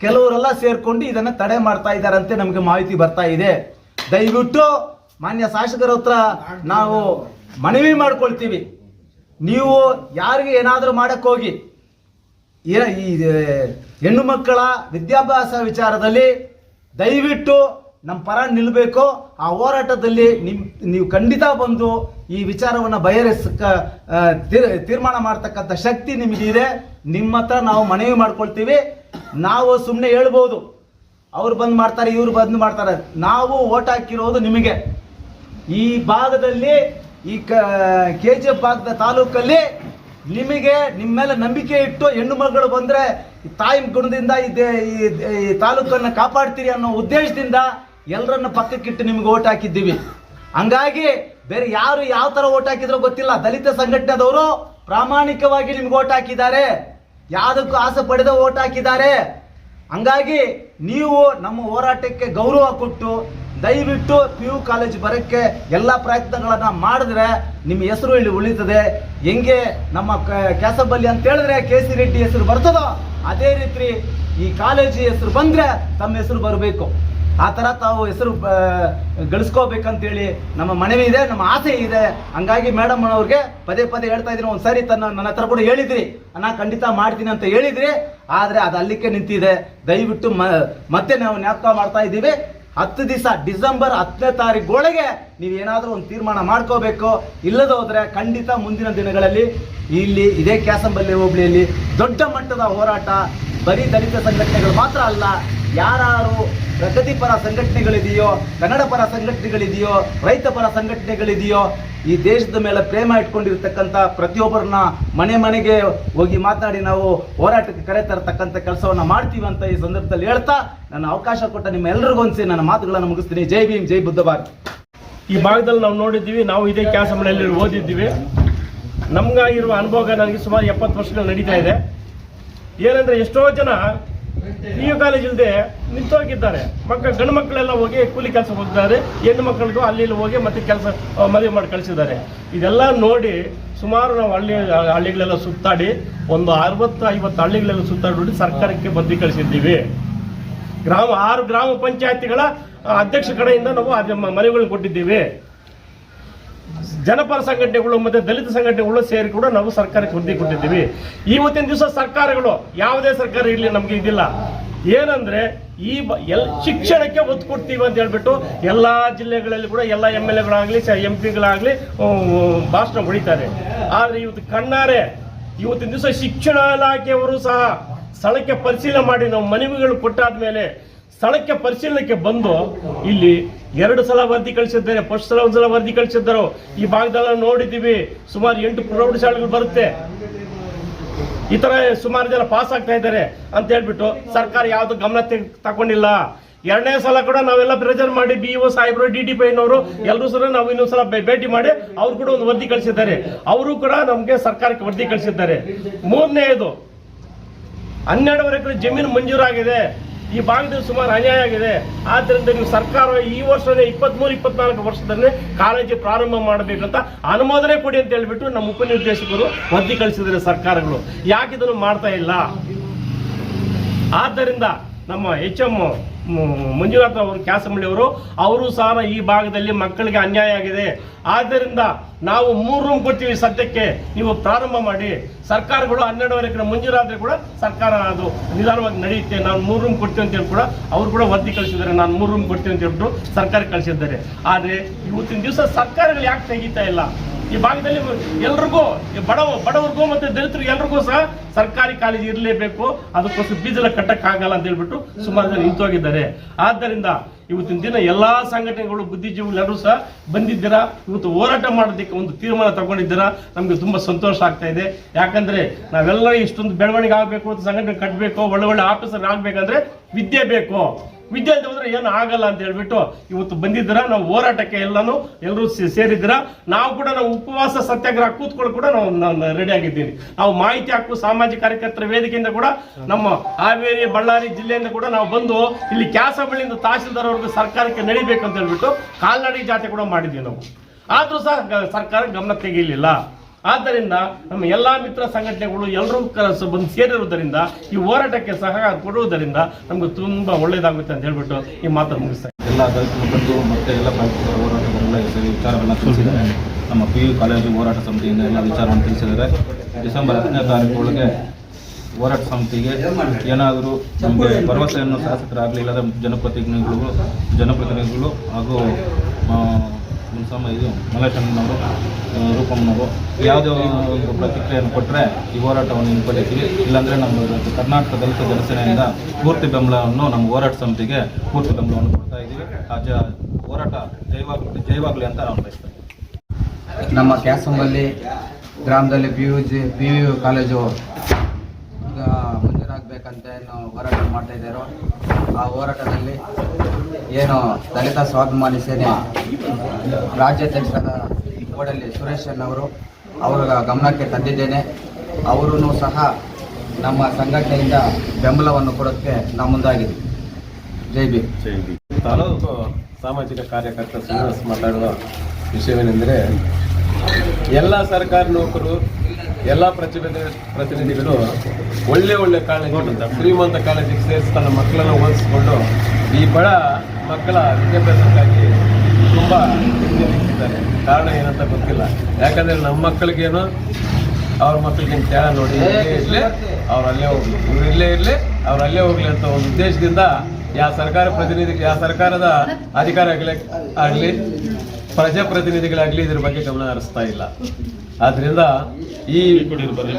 [SPEAKER 5] ಕೆಲವರೆಲ್ಲ ಸೇರ್ಕೊಂಡು ಇದನ್ನ ತಡೆ ಮಾಡ್ತಾ ಇದ್ದಾರಂತೆ ನಮಗೆ ಮಾಹಿತಿ ಬರ್ತಾ ಇದೆ. ದಯವಿಟ್ಟು ಮಾನ್ಯ ಶಾಸಕರ ಹತ್ರ ನಾವು ಮನವಿ ಮಾಡ್ಕೊಳ್ತೀವಿ. ನೀವು ಯಾರಿಗೆ ಏನಾದರೂ ಮಾಡಕ್ ಹೋಗಿ. ಏ- ಈ ಹೆಣ್ಣು ಮಕ್ಕಳ ವಿದ್ಯಾಭ್ಯಾಸ ವಿಚಾರದಲ್ಲಿ ದಯವಿಟ್ಟು ನಮ್ಮ ಪರ ನಿಲ್ಲಬೇಕು ಆ ಹೋರಾಟದಲ್ಲಿ ನಿಮ್, ನೀವು ಖಂಡಿತ ಬಂದು ಈ ವಿಚಾರವನ್ನು ಬಯರಿಸ ತೀರ್ಮಾನ ಮಾಡ್ತಕ್ಕಂಥ ಶಕ್ತಿ ನಿಮಗಿದೆ. ನಿಮ್ಮ ಹತ್ರ ನಾವು ಮನವಿ ಮಾಡ್ಕೊಳ್ತೀವಿ. ನಾವು ಸುಮ್ಮನೆ ಹೇಳ್ಬೋದು. ಅವ್ರು ಬಂದು ಮಾಡ್ತಾರೆ, ಇವ್ರು ಬಂದು ಮಾಡ್ತಾರೆ. ನಾವು ಓಟ್ ಹಾಕಿರೋದು ನಿಮಗೆ. ಈ ಭಾಗದಲ್ಲಿ, ಈ ಕೆ ಜಿ ಎಫ್ ಭಾಗದ ತಾಲೂಕಲ್ಲಿ ನಿಮಗೆ ನಿಮ್ಮ ಮೇಲೆ ನಂಬಿಕೆ ಇಟ್ಟು ಹೆಣ್ಣು ಮಗಳು ಬಂದರೆ ತಾಯಿ ಗುಣದಿಂದ ಈ ದೇ- ಈ- ತಾಲೂಕನ್ನು ಕಾಪಾಡ್ತೀರಿ ಅನ್ನೋ ಉದ್ದೇಶದಿಂದ ಎಲ್ಲರನ್ನ ಪಕ್ಕಕ್ಕಿಟ್ಟು ನಿಮ್ಗೆ ಓಟ್ ಹಾಕಿದ್ದೀವಿ. ಹಂಗಾಗಿ ಬೇರೆ ಯಾರು ಯಾವ ಥರ ಓಟ್ ಹಾಕಿದ್ರೋ ಗೊತ್ತಿಲ್ಲ. ದಲಿತ ಸಂಘಟನೆದವರು ಪ್ರಾಮಾಣಿಕವಾಗಿ ನಿಮ್ಗೆ ಓಟ್ ಹಾಕಿದ್ದಾರೆ. ಯಾವುದಕ್ಕೂ ಆಸೆ ಪಡೆದ ಓಟ್ ಹಾಕಿದ್ದಾರೆ. ಹಂಗಾಗಿ ನೀವು ನಮ್ಮ ಹೋರಾಟಕ್ಕೆ ಗೌರವ ಕೊಟ್ಟು, ದಯವಿಟ್ಟು ಪಿ ಯು ಕಾಲೇಜ್ ಬರೋಕ್ಕೆ ಎಲ್ಲ ಪ್ರಯತ್ನಗಳನ್ನು ಮಾಡಿದ್ರೆ ನಿಮ್ಮ ಹೆಸರು ಇಲ್ಲಿ ಉಳಿತದೆ. ಹೆಂಗೆ ನಮ್ಮ ಕ್ಯಾಸಬಲ್ಲಿ ಅಂತ ಹೇಳಿದ್ರೆ ಕೆ ಸಿ ರೆಡ್ಡಿ ಹೆಸರು ಬರ್ತದೋ, ಅದೇ ರೀತಿ ಈ ಕಾಲೇಜ್ ಹೆಸರು ಬಂದರೆ ತಮ್ಮ ಹೆಸರು ಬರಬೇಕು. ಆ ಥರ ತಾವು ಹೆಸರು ಗಳಿಸ್ಕೋಬೇಕಂತೇಳಿ ನಮ್ಮ ಮನವಿ ಇದೆ, ನಮ್ಮ ಆಸೆ ಇದೆ. ಹಂಗಾಗಿ ಮೇಡಮ್ ಅವ್ರಿಗೆ ಪದೇ ಪದೇ ಹೇಳ್ತಾ ಇದ್ದೀನಿ ಸಾರಿ ತನ್ನ ನನ್ನ ಹತ್ರ ಕೂಡ ಹೇಳಿದ್ರಿ. ನಾ ಖಂಡಿತ ಮಾಡ್ತೀನಿ ಅಂತ ಹೇಳಿದ್ರಿ. ಆದರೆ ಅದು ಅಲ್ಲಿಗೆ ನಿಂತಿದೆ. ದಯವಿಟ್ಟು ಮತ್ತೆ ನಾವು ಜ್ಞಾಪಕ ಮಾಡ್ತಾ ಇದ್ದೀವಿ. ಹತ್ತು ದಿವಸ, ಡಿಸೆಂಬರ್ ಹತ್ತನೇ ತಾರೀಕೊಳಗೆ ನೀವು ಏನಾದರೂ ಒಂದು ತೀರ್ಮಾನ ಮಾಡ್ಕೋಬೇಕು. ಇಲ್ಲದೋದ್ರೆ ಖಂಡಿತ ಮುಂದಿನ ದಿನಗಳಲ್ಲಿ ಇಲ್ಲಿ ಇದೇ ಕ್ಯಾಸಂಬಲ್ಲಿ ಹೋಬಳಿಯಲ್ಲಿ ದೊಡ್ಡ ಮಟ್ಟದ ಹೋರಾಟ. ಬರೀ ದಲಿತ ಸಂಘಟನೆಗಳು ಮಾತ್ರ ಅಲ್ಲ ಯಾರು ಪ್ರಗತಿಪರ ಸಂಘಟನೆಗಳಿದೆಯೋ, ಕನ್ನಡ ಪರ ಸಂಘಟನೆಗಳಿದೆಯೋ, ರೈತ ಪರ ಸಂಘಟನೆಗಳಿದೆಯೋ, ಈ ದೇಶದ ಮೇಲೆ ಪ್ರೇಮ ಇಟ್ಕೊಂಡಿರ್ತಕ್ಕಂಥ ಪ್ರತಿಯೊಬ್ಬರನ್ನ ಮನೆ ಮನೆಗೆ ಹೋಗಿ ಮಾತಾಡಿ ನಾವು ಹೋರಾಟಕ್ಕೆ ಕರೆ ತರತಕ್ಕಂಥ ಕೆಲಸವನ್ನ ಮಾಡ್ತೀವಿ ಅಂತ ಈ ಸಂದರ್ಭದಲ್ಲಿ ಹೇಳ್ತಾ ನನ್ನ ಅವಕಾಶ ಕೊಟ್ಟ ನಿಮ್ಮ ಎಲ್ಲರಿಗೊಂದ್ಸಿ ನನ್ನ ಮಾತುಗಳನ್ನು ಮುಗಿಸ್ತೀನಿ. ಜೈ ಭೀಮ್, ಜೈ ಬುದ್ಧ
[SPEAKER 6] ಈ ಭಾಗದಲ್ಲಿ ನಾವು ನೋಡಿದ್ದೀವಿ, ನಾವು ಇದೇ ಕ್ಯಾಸಮನೆಯಲ್ಲಿ ಓದಿದ್ದೀವಿ. ನಮ್ಗಾಗಿರುವ ಅನುಭವ ನನಗೆ ಸುಮಾರು ಎಪ್ಪತ್ತು ವರ್ಷಗಳು ನಡೀತಾ ಇದೆ. ಏನಂದ್ರೆ ಎಷ್ಟೋ ಜನ ಪಿ ಯು ಕಾಲೇಜ್ ಇಲ್ಲದೆ ನಿಂತೋಗಿದ್ದಾರೆ. ಮಕ್ಕಳು ಗಂಡು ಮಕ್ಕಳೆಲ್ಲ ಹೋಗಿ ಕೂಲಿ ಕೆಲಸ ಹೋಗಿದ್ದಾರೆ. ಹೆಣ್ಣು ಮಕ್ಕಳಿಗೂ ಅಲ್ಲಿ ಹೋಗಿ ಮತ್ತೆ ಕೆಲಸ ಮದುವೆ ಮಾಡಿ ಕಳಿಸಿದ್ದಾರೆ. ಇದೆಲ್ಲ ನೋಡಿ ಸುಮಾರು ನಾವು ಹಳ್ಳಿ, ಹಳ್ಳಿಗಳೆಲ್ಲ ಸುತ್ತಾಡಿ ಒಂದು ಅರವತ್ತು, ಐವತ್ತು ಹಳ್ಳಿಗಳೆಲ್ಲ ಸುತ್ತಾಡಿ ಸರ್ಕಾರಕ್ಕೆ ಬದ್ದಿ ಕಳಿಸಿದ್ದೀವಿ. ಗ್ರಾಮ, ಆರು ಗ್ರಾಮ ಪಂಚಾಯತಿಗಳ ಅಧ್ಯಕ್ಷ ಕಡೆಯಿಂದ ನಾವು ಮನೆಗಳನ್ನ ಕೊಟ್ಟಿದ್ದೀವಿ. ಜನಪರ ಸಂಘಟನೆಗಳು ಮತ್ತು ದಲಿತ ಸಂಘಟನೆಗಳು ಸೇರಿ ಕೂಡ ನಾವು ಸರ್ಕಾರಕ್ಕೆ ವರದಿ ಕೊಟ್ಟಿದ್ದೀವಿ. ಇವತ್ತಿನ ದಿವಸ ಸರ್ಕಾರಗಳು ಯಾವುದೇ ಸರ್ಕಾರ ಇರಲಿ ನಮಗೆ ಇದಿಲ್ಲ. ಏನಂದ್ರೆ ಈ ಎಲ್, ಶಿಕ್ಷಣಕ್ಕೆ ಒತ್ತು ಕೊಡ್ತೀವಿ ಅಂತ ಹೇಳ್ಬಿಟ್ಟು ಎಲ್ಲಾ ಜಿಲ್ಲೆಗಳಲ್ಲಿ ಕೂಡ ಎಲ್ಲ ಎಂ ಎಲ್ ಎಗಳಾಗ್ಲಿ ಎಂ ಪಿಗಳಾಗಲಿ ಭಾಷಣ ಹೊಡಿತಾರೆ. ಆದ್ರೆ ಇವತ್ತು ಕಣ್ಣಾರೆ, ಇವತ್ತಿನ ದಿವಸ ಶಿಕ್ಷಣ ಇಲಾಖೆಯವರು ಸಹ ಸ್ಥಳಕ್ಕೆ ಪರಿಶೀಲನೆ ಮಾಡಿ ನಾವು ಮನವಿಗಳು ಕೊಟ್ಟಾದ್ಮೇಲೆ ಸ್ಥಳಕ್ಕೆ ಪರಿಶೀಲನೆಗೆ ಬಂದು ಇಲ್ಲಿ ಎರಡು ಸಲ ವರದಿ ಕಳಿಸಿದ್ದಾರೆ, ಫಸ್ಟ್ ಸಲ ಒಂದ್ಸಲ ವರದಿ ಕಳಿಸಿದ್ದರು, ಈ ಭಾಗದಲ್ಲ ನೋಡಿದ್ದೀವಿ. ಸುಮಾರು ಎಂಟು ಪ್ರೌಢಶಾಲೆಗಳು ಬರುತ್ತೆ. ಈ ಥರ ಸುಮಾರು ಜನ ಪಾಸ್ ಆಗ್ತಾ ಇದ್ದಾರೆ ಅಂತ ಹೇಳ್ಬಿಟ್ಟು ಸರ್ಕಾರ ಯಾವ್ದು ಗಮನ ತೆಗ್- ತಗೊಂಡಿಲ್ಲ. ಎರಡನೇ ಸಲ ಕೂಡ ನಾವೆಲ್ಲ ಪ್ರೆಜರ್ ಮಾಡಿ ಬಿ ಒ ಸಾಹೇಬರು ಡಿ ಡಿ ಪೈನವರು ಎಲ್ಲರೂ ಸಹ ನಾವು ಇನ್ನೊಂದ್ಸಲ ಸಲ ಭೇಟಿ ಮಾಡಿ ಅವ್ರು ಕೂಡ ಒಂದು ವರದಿ ಕಳಿಸಿದ್ದಾರೆ. ಅವರು ಕೂಡ ನಮಗೆ ಸರ್ಕಾರಕ್ಕೆ ವರದಿ ಕಳಿಸಿದ್ದಾರೆ. ಮೂರನೇದು, ಹನ್ನೆರಡುವರೆ ಎಕರೆ ಜಮೀನು ಮಂಜೂರಾಗಿದೆ. ಈ ಭಾಗದಲ್ಲಿ ಸುಮಾರು ಅನ್ಯಾಯ ಆಗಿದೆ. ಆದ್ದರಿಂದ ನೀವು ಸರ್ಕಾರ ಈ ವರ್ಷನೇ ಇಪ್ಪತ್ಮೂರು, ಇಪ್ಪತ್ನಾಲ್ಕು ವರ್ಷದಲ್ಲಿ ಕಾಲೇಜು ಪ್ರಾರಂಭ ಮಾಡಬೇಕಂತ ಅನುಮೋದನೆ ಕೊಡಿ ಅಂತ ಹೇಳ್ಬಿಟ್ಟು ನಮ್ಮ ಉಪನಿರ್ದೇಶಕರು ವರದಿ ಕಳಿಸಿದರೆ ಸರ್ಕಾರಗಳು. ಯಾಕೆ ಇದನ್ನು ಮಾಡ್ತಾ ಇಲ್ಲ? ಆದ್ದರಿಂದ ನಮ್ಮ ಎಚ್ ಎಂ ಮಂಜುನಾಥ್ ಅವರು ಕ್ಯಾಸಮಳ್ಳಿ ಅವರು ಅವರು ಸಹ ಈ ಭಾಗದಲ್ಲಿ ಮಕ್ಕಳಿಗೆ ಅನ್ಯಾಯ ಆಗಿದೆ. ಆದ್ದರಿಂದ ನಾವು ಮೂರು ರೂಮ್ ಕೊಡ್ತೀವಿ ಸದ್ಯಕ್ಕೆ. ನೀವು ಪ್ರಾರಂಭ ಮಾಡಿ. ಸರ್ಕಾರಗಳು ಹನ್ನೆರಡುವರೆ ಕಡೆ ಮಂಜೂರಾದ್ರೆ ಕೂಡ ಸರ್ಕಾರ ಅದು ನಿಧಾನವಾಗಿ ನಡೆಯುತ್ತೆ. ನಾನು ಮೂರು ರೂಮ್ ಕೊಡ್ತೀವಿ ಅಂತ ಹೇಳಿ ಕೂಡ ಅವ್ರು ಕೂಡ ವರದಿ ಕಳಿಸಿದ್ದಾರೆ. ನಾನು ಮೂರು ರೂಮ್ ಕೊಡ್ತೀವಿ ಅಂತ ಹೇಳ್ಬಿಟ್ಟು ಸರ್ಕಾರ ಕಳಿಸಿದ್ದಾರೆ. ಆದರೆ ಇವತ್ತಿನ ದಿವಸ ಸರ್ಕಾರಗಳು ಯಾಕೆ ತೆಗಿತಾ ಇಲ್ಲ? ಈ ಭಾಗದಲ್ಲಿ ಎಲ್ರಿಗೂ ಬಡವ ಬಡವರಿಗೂ ಮತ್ತು ದಲಿತರಿಗೆ ಎಲ್ರಿಗೂ ಸಹ ಸರ್ಕಾರಿ ಕಾಲೇಜು ಇರಲೇಬೇಕು. ಅದಕ್ಕೋಸ್ಕರ ಬೀಜಲ ಕಟ್ಟಕ್ಕಾಗಲ್ಲ ಅಂತ ಹೇಳ್ಬಿಟ್ಟು ಸುಮಾರು ಜನ ನಿಂತೋಗಿದ್ದಾರೆ. ಆದ್ದರಿಂದ ಇವತ್ತಿನ ದಿನ ಎಲ್ಲಾ ಸಂಘಟನೆಗಳು, ಬುದ್ಧಿಜೀವಿಗಳು ಎಲ್ಲರೂ ಸಹ ಬಂದಿದ್ದೀರಾ? ಇವತ್ತು ಹೋರಾಟ ಮಾಡೋದಕ್ಕೆ ಒಂದು ತೀರ್ಮಾನ ತಗೊಂಡಿದ್ದೀರಾ? ನಮಗೆ ತುಂಬಾ ಸಂತೋಷ ಆಗ್ತಾ ಇದೆ. ಯಾಕಂದ್ರೆ ನಾವೆಲ್ಲ ಇಷ್ಟೊಂದು ಬೆಳವಣಿಗೆ ಆಗಬೇಕು, ಸಂಘಟನೆ ಕಟ್ಟಬೇಕು ಒಳ್ಳೆ ಒಳ್ಳೆ ಆಫೀಸರ್ ಆಗ್ಬೇಕಂದ್ರೆ ವಿದ್ಯೆ ಬೇಕು. ವಿದ್ಯಾರ್ಥಿ ಹೋದ್ರೆ ಏನು ಆಗಲ್ಲ ಅಂತ ಹೇಳ್ಬಿಟ್ಟು ಇವತ್ತು ಬಂದಿದ್ದೀರಾ, ನಾವು ಹೋರಾಟಕ್ಕೆ ಎಲ್ಲಾನು ಎಲ್ಲರೂ ಸೇರಿದ್ದೀರಾ, ನಾವು ಕೂಡ ನಾವು ಉಪವಾಸ ಸತ್ಯಾಗ್ರಹ ಕೂತ್ಕೊಳ್ಳಿ ಕೂಡ ನಾವು ರೆಡಿ ಆಗಿದ್ದೀನಿ ನಾವು ಮಾಹಿತಿ ಹಕ್ಕು ಸಾಮಾಜಿಕ ಕಾರ್ಯಕರ್ತರ ವೇದಿಕೆಯಿಂದ ಕೂಡ ನಮ್ಮ ಹಾವೇರಿ, ಬಳ್ಳಾರಿ ಜಿಲ್ಲೆಯಿಂದ ಕೂಡ ನಾವು ಬಂದು ಇಲ್ಲಿ ಕ್ಯಾಸಬಳ್ಳಿಯಿಂದ ತಹಸೀಲ್ದಾರ್ ಅವ್ರಿಗೆ ಸರ್ಕಾರಕ್ಕೆ ನಡಿಬೇಕು ಅಂತ ಹೇಳ್ಬಿಟ್ಟು ಕಾಲ್ನಡಿ ಜಾತೆ ಕೂಡ ಮಾಡಿದ್ವಿ ನಾವು. ಆದ್ರೂ ಸಹ ಸರ್ಕಾರ ಗಮನ ತೆಗೆಯಲಿಲ್ಲ ಆದ್ದರಿಂದ ನಮ್ಮ ಎಲ್ಲಾ ಮಿತ್ರ ಸಂಘಟನೆಗಳು ಎಲ್ಲರೂ ಬಂದು ಸೇರಿರುವುದರಿಂದ ಈ ಹೋರಾಟಕ್ಕೆ ಸಹ ಕೊಡುವುದರಿಂದ ನಮ್ಗೆ ತುಂಬಾ ಒಳ್ಳೇದಾಗುತ್ತೆ ಅಂತ ಹೇಳ್ಬಿಟ್ಟು ಈ ಮಾತನ್ನು ಮುಗಿಸ್ತಾ.
[SPEAKER 7] ಎಲ್ಲ ದಲಿತ ಮತ್ತು ಎಲ್ಲ ಸೇರಿ ವಿಚಾರಗಳನ್ನ ತಿಳಿಸಿದ್ದಾರೆ ನಮ್ಮ ಪಿ ಯು ಕಾಲೇಜು ಹೋರಾಟ ಸಮಿತಿಯಿಂದ ಎಲ್ಲ ವಿಚಾರವನ್ನು ತಿಳಿಸಿದ್ದಾರೆ ಡಿಸೆಂಬರ್ ಹತ್ತನೇ ತಾರೀಕು ಒಳಗೆ ಹೋರಾಟ ಸಮಿತಿಗೆ ಏನಾದರೂ ನಮಗೆ ಭರವಸೆಯನ್ನು ಶಾಸಕರಾಗಲಿ ಇಲ್ಲದ ಜನಪ್ರತಿನಿಧಿಗಳು ಜನಪ್ರತಿನಿಧಿಗಳು ಹಾಗೂ ಮುನ್ಸಮ್ಮ ಇದು ಮಲ್ಲೇಶಣ್ಣನವರು ರೂಪಂ ರೂಪಮ್ಮನವರು ಯಾವುದೇ ಒಂದು ಪ್ರತಿಕ್ರಿಯೆಯನ್ನು ಕೊಟ್ಟರೆ ಈ ಹೋರಾಟವನ್ನು ಹಿಂಪಡಿತೀವಿ. ಇಲ್ಲಾಂದರೆ ನಮ್ಮ ಕರ್ನಾಟಕ ದಲಿತ ಜನಸೇನೆಯಿಂದ ಪೂರ್ತಿ ಬೆಂಬಲವನ್ನು ನಮ್ಮ ಹೋರಾಟ ಸಮಿತಿಗೆ ಪೂರ್ತಿ ಬೆಂಬಲವನ್ನು ಕೊಡ್ತಾ ಇದ್ದೀವಿ. ಆ ಹೋರಾಟ ಜಯವಾಗಲಿ ಜಯವಾಗಲಿ ಅಂತ ನಾವು ಬಯಸ್ತೇವೆ.
[SPEAKER 8] ನಮ್ಮ ಕ್ಯಾಸಂಬಲ್ಲಿ ಗ್ರಾಮದಲ್ಲಿ P U G, P U college ಈಗ ಮಂಜೂರಾಗಬೇಕಂತ ಏನು ಹೋರಾಟ ಮಾಡ್ತಾ ಇದ್ದಾರೋ, ಆ ಹೋರಾಟದಲ್ಲಿ ಏನು ದಲಿತ ಸ್ವಾಭಿಮಾನಿ ಸೇನೆ ರಾಜ್ಯಾಧ್ಯಕ್ಷರಾದ ಕೋಡಲ್ಲಿ ಸುರೇಶ್ ಅವರು ಅವರ ಗಮನಕ್ಕೆ ತಂದಿದ್ದೇನೆ. ಅವರೂ ಸಹ ನಮ್ಮ ಸಂಘಟನೆಯಿಂದ ಬೆಂಬಲವನ್ನು ಕೊಡೋಕ್ಕೆ ನಾವು ಮುಂದಾಗಿದೆ ಜೈ ಬಿ
[SPEAKER 9] ತಾಲೂಕು ಸಾಮಾಜಿಕ ಕಾರ್ಯಕರ್ತ ಶ್ರೀನಿವಾಸ್ ಮಾತಾಡುವ ವಿಷಯವೇನೆಂದರೆ, ಎಲ್ಲ ಸರ್ಕಾರಿ ನೌಕರು, ಎಲ್ಲ ಪ್ರತಿನಿಧಿ ಪ್ರತಿನಿಧಿಗಳು ಒಳ್ಳೆ ಒಳ್ಳೆ ಕಾಲೇಜ್ ಶ್ರೀಮಂತ ಕಾಲೇಜಿಗೆ ಸೇರಿಸಿ ತನ್ನ ಮಕ್ಕಳನ್ನು ಓದಿಸ್ಕೊಂಡು ಈ ಬಡ ಮಕ್ಕಳ ವಿದ್ಯಾಭ್ಯಾಸಕ್ಕಾಗಿ ತುಂಬ ಹಿಂದೆ ಕಾರಣ ಏನಂತ ಗೊತ್ತಿಲ್ಲ. ಯಾಕಂದರೆ ನಮ್ಮ ಮಕ್ಕಳಿಗೇನು, ಅವ್ರ ಮಕ್ಕಳಿಗೆ ತೇಳ ನೋಡಿ, ಇಲ್ಲೇ ಇರಲಿ ಅವ್ರು ಅಲ್ಲೇ ಹೋಗ್ಲಿ. ಇವ್ರು ಇಲ್ಲೇ ಇರಲಿ ಅವ್ರು ಅಲ್ಲೇ ಹೋಗ್ಲಿ ಅಂತ ಒಂದು ಉದ್ದೇಶದಿಂದ ಯಾವ ಸರ್ಕಾರ ಪ್ರತಿನಿಧಿ ಯಾವ ಸರ್ಕಾರದ ಅಧಿಕಾರ ಆಗಲಿ ಆಗಲಿ ಪ್ರಜಾಪ್ರತಿನಿಧಿಗಳಾಗಲಿ ಇದ್ರ ಬಗ್ಗೆ ಗಮನ ಹರಿಸ್ತಾ ಇಲ್ಲ. ಆದ್ರಿಂದ ಈ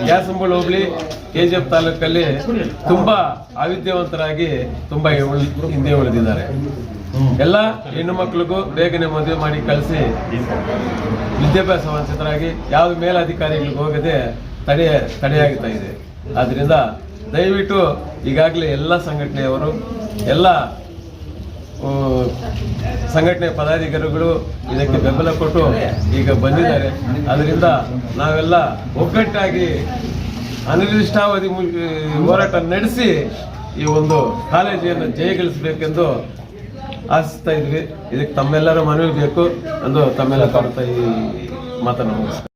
[SPEAKER 9] ಗ್ಯಾಸಂಬಳ ಹೋಗ್ಲಿ ಕೆ ಜಿ ಎಫ್ ತಾಲೂಕಲ್ಲಿ ತುಂಬಾ ಅವಿದ್ಯಾವಂತರಾಗಿ ತುಂಬಾ ಹಿಂದೆ ಉಳಿದಿದ್ದಾರೆ. ಎಲ್ಲ ಹೆಣ್ಣು ಮಕ್ಕಳಿಗೂ ಬೇಗನೆ ಮದುವೆ ಮಾಡಿ ಕಳಿಸಿ. ವಿದ್ಯಾಭ್ಯಾಸ ವಂಚಿತರಾಗಿ ಯಾವ ಮೇಲಧಿಕಾರಿಗಳಿಗೆ ಹೋಗದೆ ತಡೆ, ತಡೆಯಾಗ್ತಾ ಇದೆ. ಆದ್ರಿಂದ ದಯವಿಟ್ಟು ಈಗಾಗಲೇ ಎಲ್ಲ ಸಂಘಟನೆಯವರು, ಎಲ್ಲ ಸಂಘಟನೆ ಪದಾಧಿಕಾರಿಗಳು ಇದಕ್ಕೆ ಬೆಂಬಲ ಕೊಟ್ಟು ಈಗ ಬಂದಿದ್ದಾರೆ. ಅದರಿಂದ ನಾವೆಲ್ಲ ಒಗ್ಗಟ್ಟಾಗಿ ಅನಿರ್ದಿಷ್ಟಾವಧಿ ಹೋರಾಟ ನಡೆಸಿ ಈ ಒಂದು ಕಾಲೇಜಿಯನ್ನು ಜಯಗಳಿಸಬೇಕೆಂದು ಆಶಿಸ್ತಾ ಇದ್ವಿ. ಇದಕ್ಕೆ ತಮ್ಮೆಲ್ಲರ ಮನವಿ ಬೇಕು ಎಂದು ತಮ್ಮೆಲ್ಲ ಕೊಡ್ತಾ ಈ ಮಾತನ್ನು